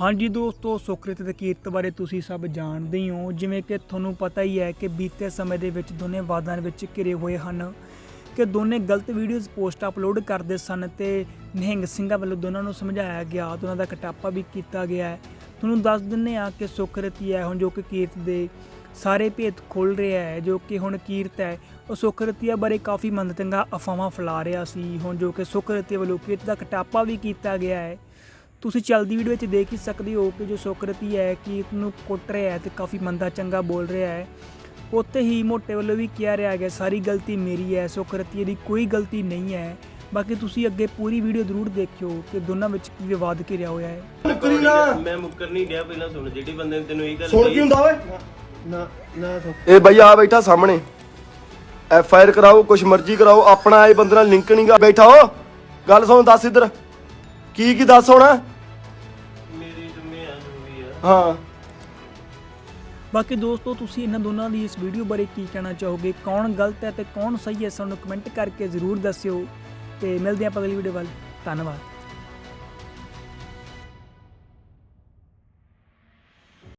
ਹਾਂਜੀ ਦੋਸਤੋ, ਸੁਕ੍ਰਿਤ ਤੇ ਕੀਰਤ ਬਾਰੇ ਤੁਸੀਂ ਸਭ ਜਾਣਦੇ ਹੀ ਹੋ। ਜਿਵੇਂ ਕਿ ਤੁਹਾਨੂੰ ਪਤਾ ਹੀ ਹੈ ਕਿ ਬੀਤੇ ਸਮੇਂ ਦੇ ਵਿੱਚ ਦੋਨੇ ਵਾਦਾਂ ਵਿੱਚ ਘਿਰੇ ਹੋਏ ਹਨ ਕਿ ਦੋਨੇ ਗਲਤ ਵੀਡੀਓਜ਼ ਪੋਸਟ ਅਪਲੋਡ ਕਰਦੇ ਸਨ ਤੇ ਨਿਹੰਗ ਸਿੰਘਾਂ ਵੱਲੋਂ ਦੋਨਾਂ ਨੂੰ ਸਮਝਾਇਆ ਗਿਆ ਤੇ ਉਹਨਾਂ ਦਾ ਕਟਾਪਾ ਵੀ ਕੀਤਾ ਗਿਆ ਹੈ। ਤੁਹਾਨੂੰ ਦੱਸ ਦਿੰਨੇ ਆ ਕਿ ਸੁਕ੍ਰਿਤ ਹੀ ਹੈ, ਹੁਣ ਜੋ ਕਿ ਕੀਰਤ ਦੇ ਸਾਰੇ ਭੇਤ ਖੋਲ ਰਿਹਾ ਹੈ, ਜੋ ਕਿ ਹੁਣ ਕੀਰਤ ਹੈ। ਉਹ ਸੁਕਰਤੀਆ ਬਾਰੇ ਕਾਫੀ ਮੰਦਤੰਗਾ ਅਫਵਾਹਾਂ ਫੈਲਾ ਰਿਹਾ ਸੀ। ਹੁਣ ਜੋ ਕਿ ਸੁਕਰਤੀ ਵੱਲੋਂ ਕੀਰਤ ਦਾ ਕਟਾਪਾ ਵੀ ਕੀਤਾ ਗਿਆ ਹੈ। ਤੁਸੀਂ ਚੱਲਦੀ ਵੀਡੀਓ ਵਿੱਚ ਦੇਖ ਹੀ ਸਕਦੇ ਹੋ ਕਿ ਜੋ ਸੁਕਰਤੀ ਹੈ ਕੀਰਤ ਨੂੰ ਕੁੱਟ ਰਿਹਾ ਹੈ ਤੇ ਕਾਫੀ ਮੰਦਾ ਚੰਗਾ ਬੋਲ ਰਿਹਾ ਹੈ। ਉੱਥੇ ਹੀ ਮੋਟੇ ਵੱਲੋਂ ਵੀ ਕਿਹਾ ਰਿਹਾ ਗਿਆ ਸਾਰੀ ਗਲਤੀ ਮੇਰੀ ਹੈ ਸੁਕਰਤੀ ਦੀ ਕੋਈ ਗਲਤੀ ਨਹੀਂ ਹੈ। ਬਾਕੀ ਤੁਸੀਂ ਅੱਗੇ ਪੂਰੀ ਵੀਡੀਓ ਜ਼ਰੂਰ ਦੇਖਿਓ ਕਿ ਦੋਨਾਂ ਵਿੱਚ ਕੀ ਵਿਵਾਦ ਘਿਰਿਆ ਹੋਇਆ ਹੈ। ਮੁੱਕਰੀ ਨਾ। ਮੈਂ ਮੁੱਕਰ ਨਹੀਂ ਗਿਆ ਪਹਿਲਾਂ ਸੁਣ ਜਿਹੜੀ ਬੰਦੇ ਨੇ ਤੈਨੂੰ ਇਹ ਗੱਲ ਸੁਣ ਕੀ ਹੁੰਦਾ ਓਏ? ਨਾ ਨਾ ਇਹ ਬਈ ਆ ਬੈਠਾ ਸਾਹਮਣੇ। ਐਫ ਆਈ ਆਰ ਕਰਾਓ ਕੁਛ ਮਰਜ਼ੀ ਕਰਾਓ ਆਪਣਾ ਇਹ ਬੰਦੇ ਨਾਲ ਲਿੰਕ ਨਹੀਂਗਾ ਬੈਠਾ ਹੋ ਗੱਲ ਸੁਣ ਦੱਸ ਇੱਧਰ। ਕੀ ਕੀ ਦੱਸ ਹੁਣ? ਹਾਂ। ਬਾਕੀ ਦੋਸਤੋ, ਤੁਸੀਂ ਇਹਨਾਂ ਦੋਨਾਂ ਦੀ ਇਸ ਵੀਡੀਓ ਬਾਰੇ ਕੀ ਕਹਿਣਾ ਚਾਹੋਗੇ? ਕੌਣ ਗਲਤ ਹੈ ਤੇ ਕੌਣ ਸਹੀ ਹੈ ਸਾਨੂੰ ਕਮੈਂਟ ਕਰਕੇ ਜ਼ਰੂਰ ਦੱਸਿਓ। ਤੇ ਮਿਲਦੇ ਹਾਂ ਆਪਾਂ ਅਗਲੀ ਵੀਡੀਓ ਵੱਲ। ਧੰਨਵਾਦ।